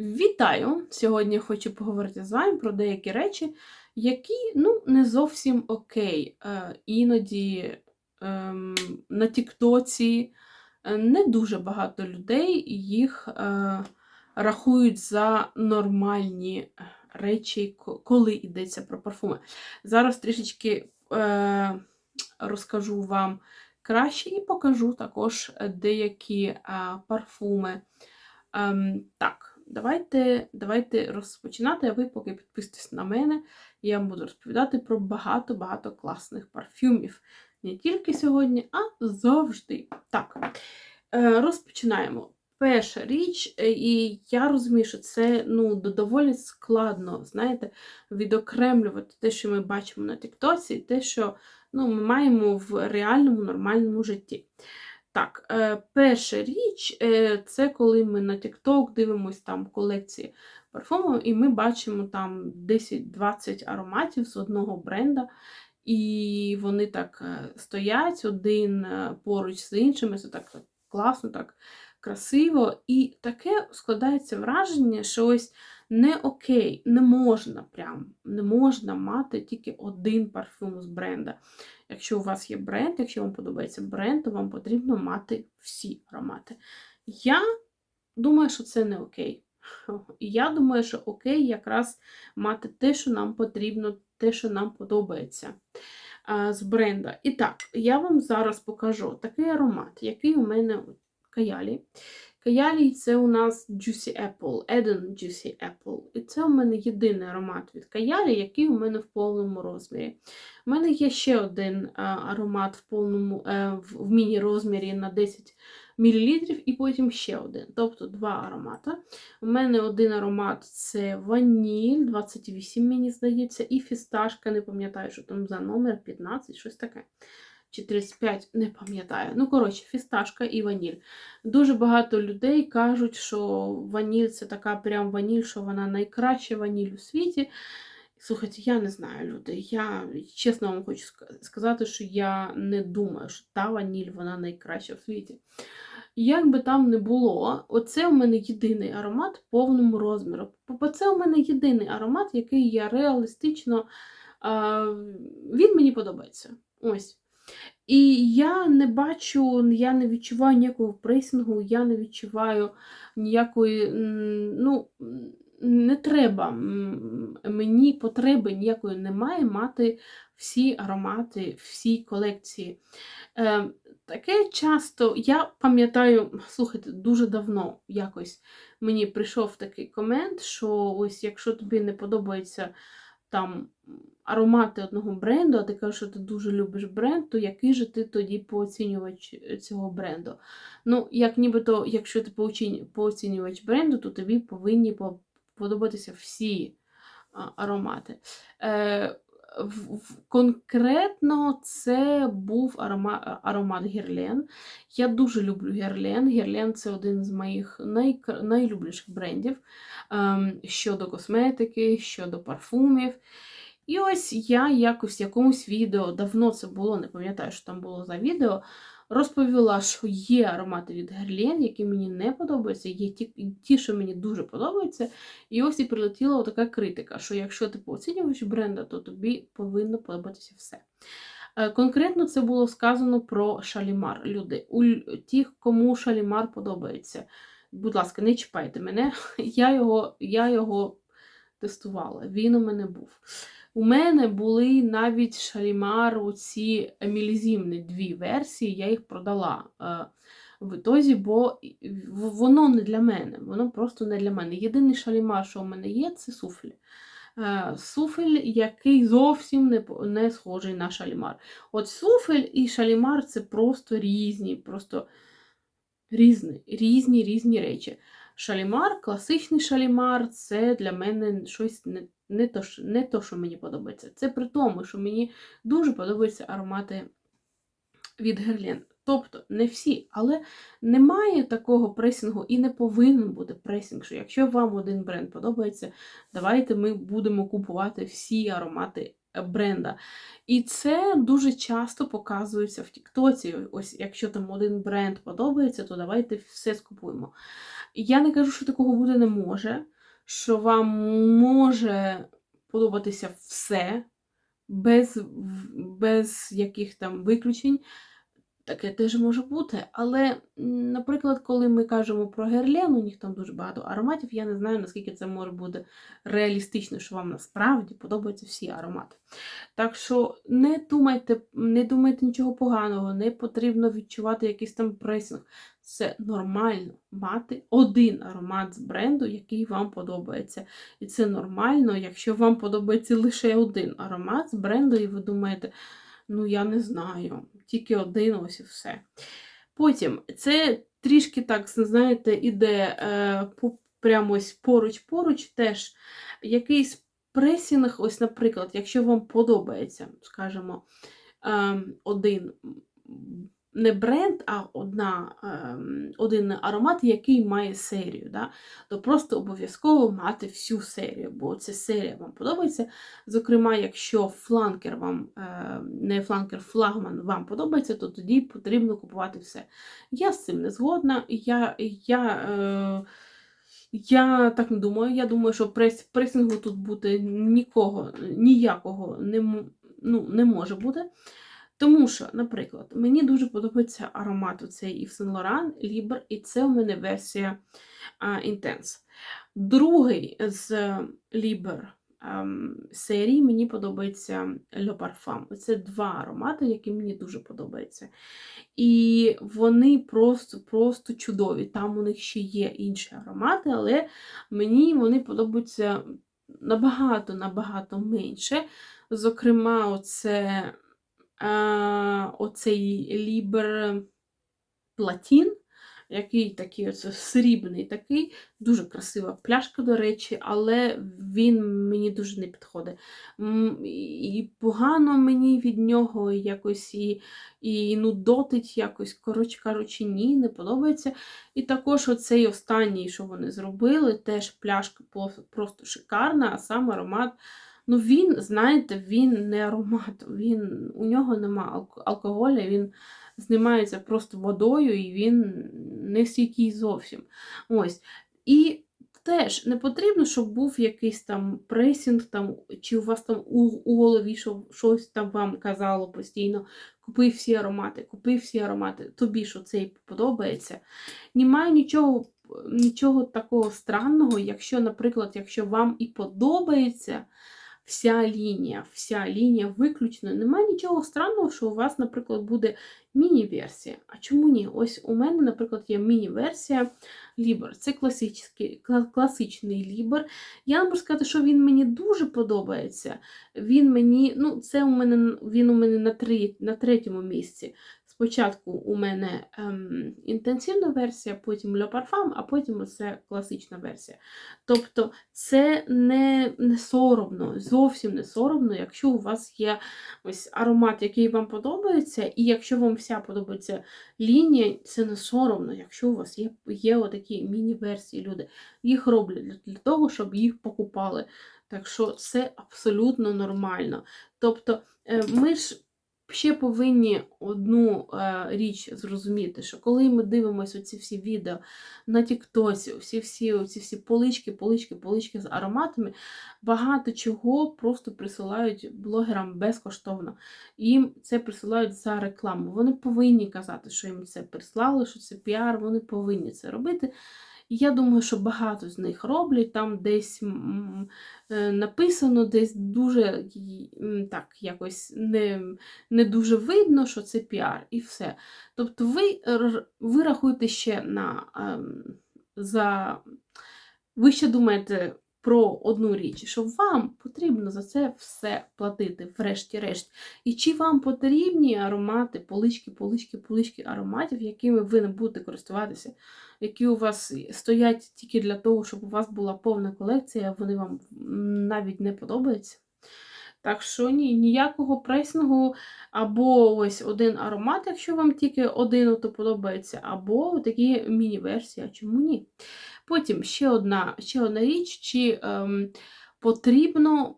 Вітаю! Сьогодні хочу поговорити з вами про деякі речі, які ну, не зовсім окей. Е, іноді ем, на Тіктоці е, не дуже багато людей їх е, рахують за нормальні речі, коли йдеться про парфуми. Зараз трішечки е, розкажу вам краще і покажу також деякі е, парфуми. Ем, так, давайте, давайте розпочинати, а ви поки підписуйтесь на мене, я вам буду розповідати про багато-багато класних парфюмів. Не тільки сьогодні, а завжди. Так, е, розпочинаємо. Перша річ, е, і я розумію, що це ну, доволі складно, знаєте, відокремлювати те, що ми бачимо на Тіктоці, і те, що ну, ми маємо в реальному нормальному житті. Так, е, перша річ е, це коли ми на TikTok дивимося там колекції парфумів, і ми бачимо там 10-20 ароматів з одного бренда, і вони так е, стоять один поруч з іншими, це так класно, так красиво. І таке складається враження, що ось не окей, не можна прям, не можна мати тільки один парфюм з бренда. Якщо у вас є бренд, якщо вам подобається бренд, то вам потрібно мати всі аромати. Я думаю, що це не окей. І я думаю, що окей якраз мати те, що нам потрібно, те, що нам подобається з бренда. І так, я вам зараз покажу такий аромат, який у мене у Каялі. Каялі це у нас Juicy Apple, Eden Juicy Apple. І це у мене єдиний аромат від Каялі, який у мене в повному розмірі. У мене є ще один аромат в повному е, в міні-розмірі на 10 мл, і потім ще один. Тобто два аромати. У мене один аромат це ваніль, 28, мені здається, і фісташка, не пам'ятаю, що там за номер 15, щось таке. Чи 35, не пам'ятаю. Ну, коротше, фісташка і ваніль. Дуже багато людей кажуть, що ваніль це така прям ваніль, що вона найкраща ваніль у світі. Слухайте, я не знаю, люди. Я чесно вам хочу сказати, що я не думаю, що та ваніль вона найкраща в світі. Як би там не було, оце у мене єдиний аромат в повному розміру. Це у мене єдиний аромат, який я реалістично він мені подобається. Ось. І я не бачу, я не відчуваю ніякого пресінгу, я не відчуваю ніякої, ну, не треба. Мені потреби ніякої немає мати всі аромати, всі колекції. Е, таке часто, я пам'ятаю, слухайте, дуже давно якось мені прийшов такий комент, що ось якщо тобі не подобається там аромати одного бренду, а ти кажеш, що ти дуже любиш бренд, то який же ти тоді пооцінювач цього бренду? Ну, як нібито, якщо ти пооцінювач бренду, то тобі повинні подобатися всі аромати. Е, конкретно це був аромат аромат Герлен. Я дуже люблю Герлен. Герлен це один з моїх най, найлюбліших брендів ем, щодо косметики, щодо парфумів. І ось я якось в якомусь відео, давно це було, не пам'ятаю, що там було за відео, розповіла, що є аромати від Герлен, які мені не подобаються, є ті, ті, що мені дуже подобаються. І ось і прилетіла така критика, що якщо ти пооцінюєш бренда, то тобі повинно подобатися все. Е, Конкретно це було сказано про шалімар. Люди, у тих, кому шалімар подобається, будь ласка, не чіпайте мене. Я його, я його тестувала. Він у мене був. У мене були навіть шалімар, оці мілізімні дві версії, я їх продала е, в ітозі, бо воно не для мене, воно просто не для мене. Єдиний шалімар, що у мене є, це суфль. Е, суфель, який зовсім не, не схожий на шалімар. От суфель і шалімар це просто різні, просто різні, різні, різні речі. Шалімар, класичний шалімар, це для мене щось не, не, то, не то, що мені подобається. Це при тому, що мені дуже подобаються аромати від Герлен. Тобто не всі, але немає такого пресінгу і не повинен бути пресінг, що якщо вам один бренд подобається, давайте ми будемо купувати всі аромати е, бренда. І це дуже часто показується в Тіктоці. Ось якщо там один бренд подобається, то давайте все скупуємо. Я не кажу, що такого бути не може, що вам може подобатися все без, без яких там виключень. Таке теж може бути. Але, наприклад, коли ми кажемо про Герлен, у них там дуже багато ароматів, я не знаю, наскільки це може бути реалістично, що вам насправді подобаються всі аромати. Так що не думайте, не думайте нічого поганого, не потрібно відчувати якийсь там пресінг. Це нормально мати один аромат з бренду, який вам подобається. І це нормально, якщо вам подобається лише один аромат з бренду, і ви думаєте, ну я не знаю, тільки один ось і все. Потім це трішки так, знаєте, іде е, прямо ось поруч-поруч теж якийсь пресінг, ось, наприклад, якщо вам подобається, скажімо, е, один не бренд, а одна, ем, один аромат, який має серію, да? то просто обов'язково мати всю серію, бо ця серія вам подобається. Зокрема, якщо фланкер вам, е, не фланкер, флагман вам подобається, то тоді потрібно купувати все. Я з цим не згодна. Я, я, е, я так не думаю. Я думаю, що прес, пресингу тут бути нікого, ніякого не, ну, не може бути. Тому що, наприклад, мені дуже подобається аромат оцей Yves Saint Laurent Libre, і це у мене версія Intense. Другий з Libre ем, серії мені подобається Le Parfum. Це два аромати, які мені дуже подобаються. І вони просто, просто чудові. Там у них ще є інші аромати, але мені вони подобаються набагато, набагато менше. Зокрема, оце а, оцей Лібер Платін, який такий оце срібний такий, дуже красива пляшка, до речі, але він мені дуже не підходить. І погано мені від нього якось і, і нудотить якось, коротше кажучи, ні, не подобається. І також оцей останній, що вони зробили, теж пляшка просто шикарна, а сам аромат. Ну, він, знаєте, він не аромат, він, у нього нема алк- алкоголя, він знімається просто водою, і він не стійкий зовсім. Ось. І теж не потрібно, щоб був якийсь там пресінг, там, чи у вас там у, у голові що, щось там вам казало постійно. Купи всі аромати, купи всі аромати, тобі що цей подобається. Немає нічого, нічого такого странного, якщо, наприклад, якщо вам і подобається вся лінія, вся лінія виключно. Немає нічого странного, що у вас, наприклад, буде міні-версія. А чому ні? Ось у мене, наприклад, є міні-версія Liber. Це класичний, кла- класичний Liber. Я можу сказати, що він мені дуже подобається. Він мені, ну, це у мене він у мене на, три, на третьому місці. Спочатку у мене ем, інтенсивна версія, потім Le Parfum, а потім це класична версія. Тобто це не, не соромно, зовсім не соромно, якщо у вас є ось аромат, який вам подобається, і якщо вам вся подобається лінія, це не соромно, якщо у вас є, є отакі міні-версії, люди. Їх роблять для, для того, щоб їх покупали. Так що це абсолютно нормально. Тобто е, ми ж ще повинні одну е, річ зрозуміти, що коли ми дивимося оці всі відео на Тіктоці, всі всі оці всі полички, полички, полички з ароматами, багато чого просто присилають блогерам безкоштовно. Їм це присилають за рекламу. Вони повинні казати, що їм це прислали, що це піар, вони повинні це робити. І я думаю, що багато з них роблять, там десь е, написано, десь дуже так якось не, не дуже видно, що це піар, і все. Тобто ви, ви рахуєте ще на ем, за. Ви ще думаєте про одну річ, що вам потрібно за це все платити, врешті-решт. І чи вам потрібні аромати, полички, полички, полички ароматів, якими ви не будете користуватися, які у вас стоять тільки для того, щоб у вас була повна колекція, вони вам навіть не подобаються. Так що ні, ніякого пресингу, або ось один аромат, якщо вам тільки один то подобається, або такі міні-версії, а чому ні? Потім ще одна, ще одна річ, чи ем, потрібно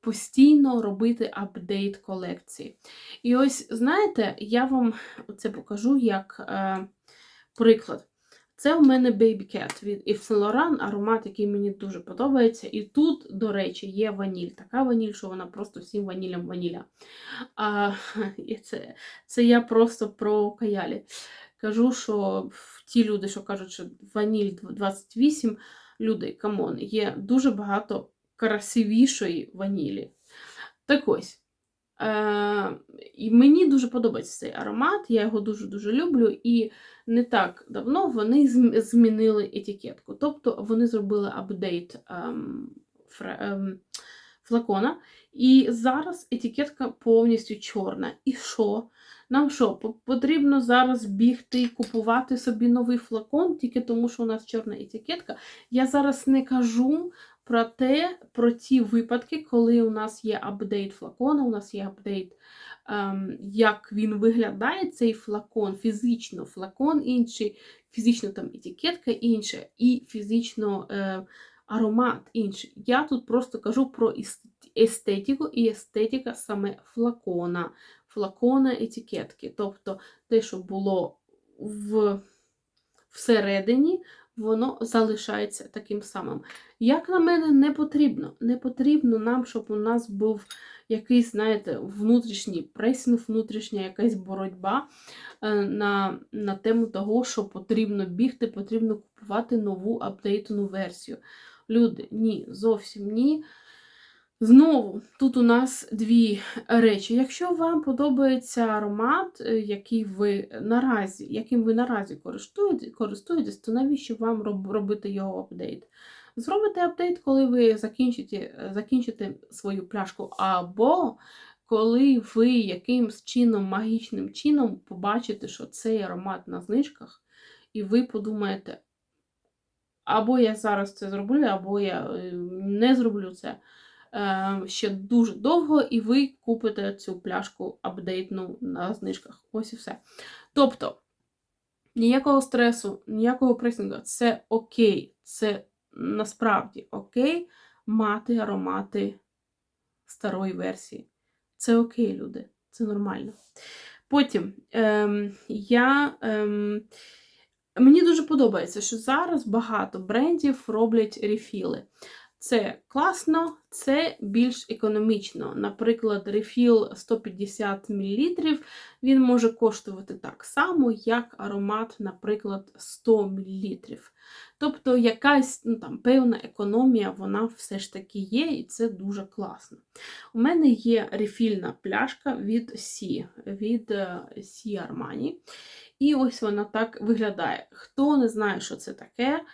постійно робити апдейт колекції. І ось, знаєте, я вам це покажу як е, приклад. Це у мене Baby Cat від Yves Saint Laurent, аромат, який мені дуже подобається. І тут, до речі, є ваніль. Така ваніль, що вона просто всім ванілям ваніля. А, це, це я просто про каялі. Кажу, що ті люди, що кажуть, що ваніль 28, люди, камон, є дуже багато красивішої ванілі. Так ось. Е, і мені дуже подобається цей аромат, я його дуже-дуже люблю. І не так давно вони змінили етикетку. Тобто вони зробили апдейт ем, ем, флакона. І зараз етикетка повністю чорна. І що? Нам що, потрібно зараз бігти і купувати собі новий флакон, тільки тому, що у нас чорна етикетка. Я зараз не кажу про те, про ті випадки, коли у нас є апдейт флакона, у нас є апдейт, ем, як він виглядає, цей флакон, фізично флакон інший, фізично там етикетка інша, і фізично е, аромат інший. Я тут просто кажу про естетику і естетика саме флакона, флакона етикетки. Тобто те, що було в, всередині, воно залишається таким самим. Як на мене, не потрібно. Не потрібно нам, щоб у нас був якийсь, знаєте, внутрішній пресінг, внутрішня якась боротьба е, на, на тему того, що потрібно бігти, потрібно купувати нову апдейтну версію. Люди, ні, зовсім ні. Знову, тут у нас дві речі. Якщо вам подобається аромат, е, який ви наразі, яким ви наразі користуєте- користуєтесь, то навіщо вам робити його апдейт? Зробите апдейт, коли ви закінчите, е, закінчите свою пляшку, або коли ви якимсь чином, магічним чином побачите, що цей аромат на знижках, і ви подумаєте, або я зараз це зроблю, або я е, не зроблю це ще дуже довго, і ви купите цю пляшку апдейтну на знижках. Ось і все. Тобто, ніякого стресу, ніякого пресінгу. Це окей. Це насправді окей мати аромати старої версії. Це окей, люди. Це нормально. Потім ем, я. Ем, Мені дуже подобається, що зараз багато брендів роблять рефіли. Це класно, це більш економічно. Наприклад, рефіл 150 мл він може коштувати так само, як аромат, наприклад, 100 мл. Тобто якась ну, там, певна економія, вона все ж таки є, і це дуже класно. У мене є рефільна пляшка від Сі, від е, Сі Armani. І ось вона так виглядає. Хто не знає, що це таке, е,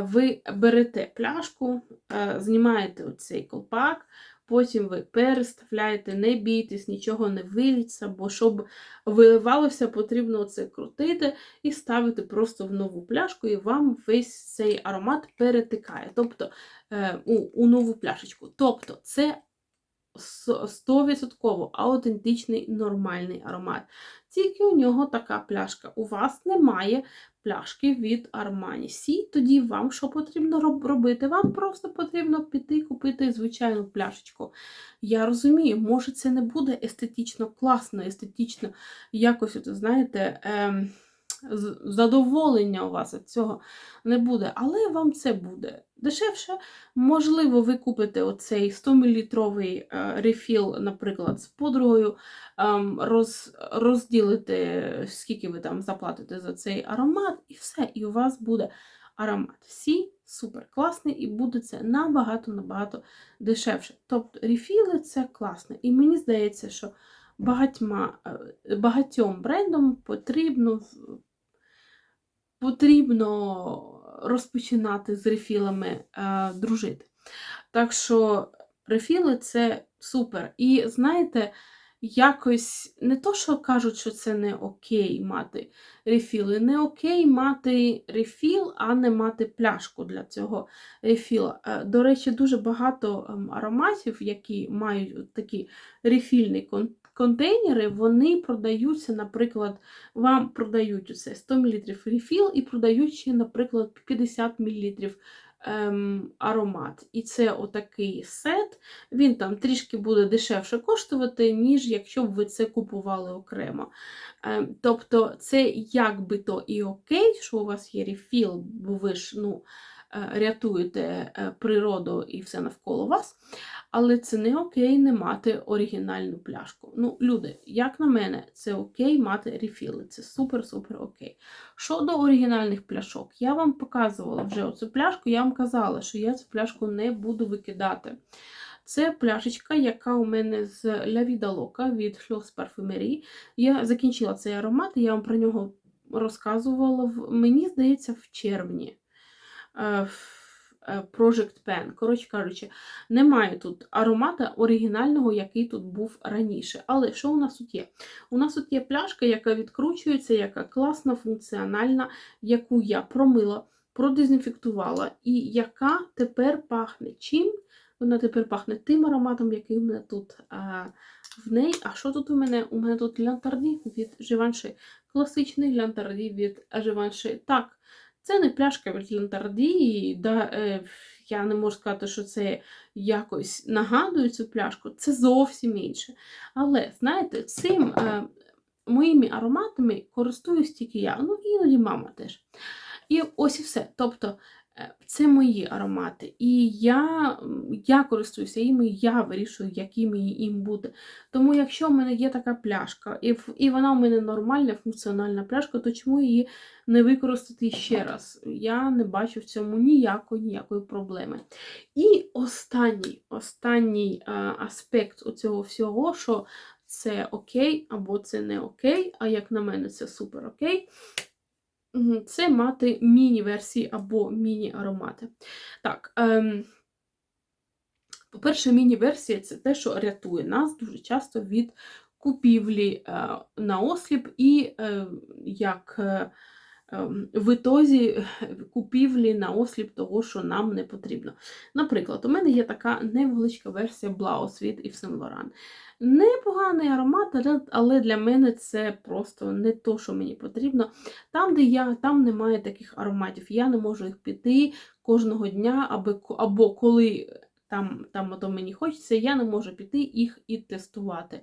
ви берете пляшку, е, знімаєте оцей колпак, потім ви переставляєте, не бійтесь, нічого не виліться, бо щоб виливалося, потрібно це крутити і ставити просто в нову пляшку, і вам весь цей аромат перетикає. Тобто е, у, у нову пляшечку. Тобто, це 100% аутентичний нормальний аромат. Тільки у нього така пляшка. У вас немає пляшки від Armani Сі, тоді вам що потрібно робити? Вам просто потрібно піти купити звичайну пляшечку. Я розумію, може це не буде естетично класно, естетично якось, от, знаєте, з- задоволення у вас від цього не буде, але вам це буде дешевше. Можливо, ви купите оцей 100-мл рефіл, наприклад, з подругою, ем, роз, розділите, скільки ви там заплатите за цей аромат, і все, і у вас буде аромат. Сі супер класний, і буде це набагато-набагато дешевше. Тобто рефіли це класно. І мені здається, що багатьма, е, багатьом брендам потрібно потрібно розпочинати з рефілами е, дружити. Так що рефіли це супер. І знаєте, якось не то, що кажуть, що це не окей мати рефіли, не окей мати рефіл, а не мати пляшку для цього рефіла. Е, До речі, дуже багато ем, ароматів, які мають от такі рефільні кон- контейнери, вони продаються, наприклад, вам продають оце 100 мл рефіл і продають ще, наприклад, 50 мл ем, аромат. І це отакий сет. Він там трішки буде дешевше коштувати, ніж якщо б ви це купували окремо. Ем, тобто, це як би то і окей, що у вас є рефіл, бо ви ж ну, рятуєте е, природу і все навколо вас. Але це не окей не мати оригінальну пляшку. Ну, люди, як на мене, це окей мати рефіли. Це супер-супер окей. Щодо оригінальних пляшок, я вам показувала вже оцю пляшку, я вам казала, що я цю пляшку не буду викидати. Це пляшечка, яка у мене з La Vida Loca від Fleurs Parfumerie. Я закінчила цей аромат, і я вам про нього розказувала, мені здається, в червні. Е, е, Project Pen. Коротше кажучи, немає тут аромата оригінального, який тут був раніше. Але що у нас тут є? У нас тут є пляшка, яка відкручується, яка класна, функціональна, яку я промила, продезінфектувала, і яка тепер пахне чим? Вона тепер пахне тим ароматом, який у мене тут а, в неї. А що тут у мене? У мене тут лянтарді від Живанши. Класичний лянтарді від Живанши. Так, це не пляшка від лянтарді, да, е, я не можу сказати, що це якось нагадує цю пляшку. Це зовсім інше. Але, знаєте, цим е, моїми ароматами користуюсь тільки я. Ну, іноді мама теж. І ось і все. Тобто, це мої аромати. І я, я користуюся їми, я вирішую, якими їм бути. Тому, якщо в мене є така пляшка, і, і вона у мене нормальна, функціональна пляшка, то чому її не використати ще раз? Я не бачу в цьому ніякої, ніякої проблеми. І останній, останній е, аспект цього всього, що це окей або це не окей, а як на мене, це супер окей. Це мати міні-версії або міні-аромати. Так, ем, по-перше, міні-версія це те, що рятує нас дуже часто від купівлі е, на осліп і е, як е, в ітозі е, купівлі на осліп того, що нам не потрібно. Наприклад, у мене є така невеличка версія Блаус від Yves Saint. Непоганий аромат, але- для мене це просто не то, що мені потрібно. Там, де я, там немає таких ароматів. Я не можу їх піти кожного дня, або коли там, там ото мені хочеться, я не можу піти їх і тестувати.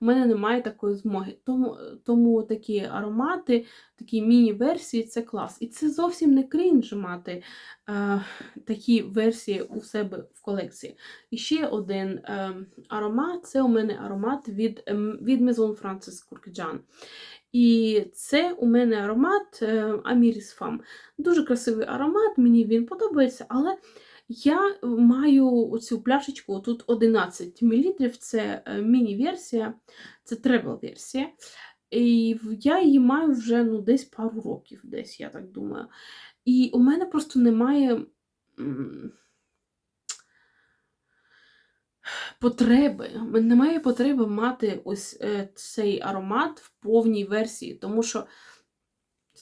У мене немає такої змоги. Тому, тому такі аромати, такі міні-версії це клас. І це зовсім не крінж мати е, такі версії у себе в колекції. І ще один е, аромат це у мене аромат від, ем, від Maison Francis Kurkdjian. І це у мене аромат е, Amiris Femme. Дуже красивий аромат, мені він подобається, але я маю цю пляшечку, тут 11 мл, це е, міні-версія, це тревел-версія. І я її маю вже ну, десь пару років, десь, я так думаю. І у мене просто немає потреби. Немає потреби мати ось е, цей аромат в повній версії, тому що.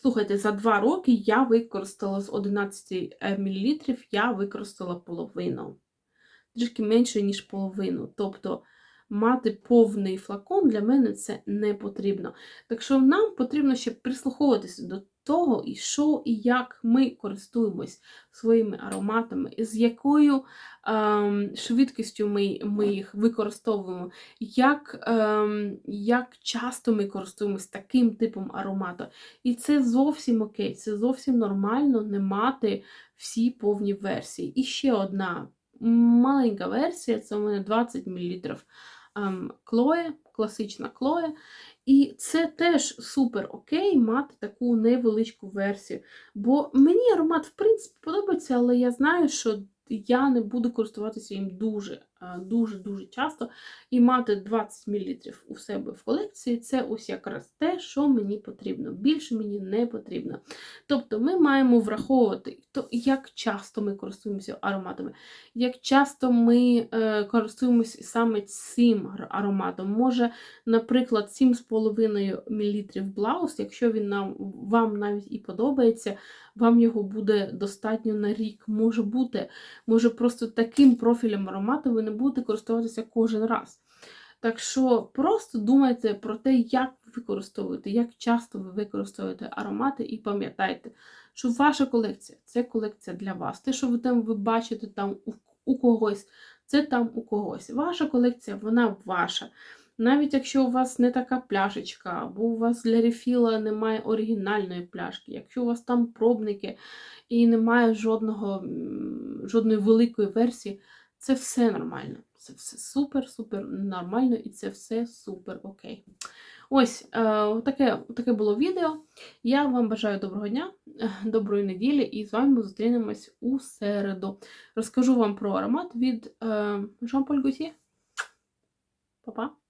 Слухайте, за два роки я використала з 11 мл, я використала половину. Трішки менше, ніж половину. Тобто мати повний флакон для мене це не потрібно. Так що нам потрібно ще прислуховуватися до того, і що і як ми користуємось своїми ароматами, з якою ем, швидкістю ми, ми їх використовуємо, як, ем, як часто ми користуємось таким типом аромату. І це зовсім окей, це зовсім нормально не мати всі повні версії. І ще одна маленька версія це у мене 20 мл клоє, класична клоє. І це теж супер окей мати таку невеличку версію. Бо мені аромат, в принципі, подобається, але я знаю, що я не буду користуватися їм дуже, е, дуже, дуже часто. І мати 20 мл у себе в колекції це ось якраз те, що мені потрібно. Більше мені не потрібно. Тобто ми маємо враховувати, як часто ми користуємося ароматами, як часто ми е, користуємося саме цим ароматом. Може, наприклад, 7,5 мл блаус, якщо він нам, вам навіть і подобається, вам його буде достатньо на рік. Може бути, може просто таким профілем аромату ви не будете користуватися кожен раз. Так що просто думайте про те, як ви використовуєте, як часто ви використовуєте аромати, і пам'ятайте, що ваша колекція це колекція для вас. Те, що ви там ви бачите там у, у когось, це там у когось. Ваша колекція, вона ваша. Навіть якщо у вас не така пляшечка, або у вас для рефіла немає оригінальної пляшки, якщо у вас там пробники і немає жодного, жодної великої версії, це все нормально. Це все супер-супер нормально і це все супер окей. Ось е, таке, таке було відео. Я вам бажаю доброго дня, доброї неділі, і з вами зустрінемось у середу. Розкажу вам про аромат від е, Jean-Paul Gaultier. Па-па!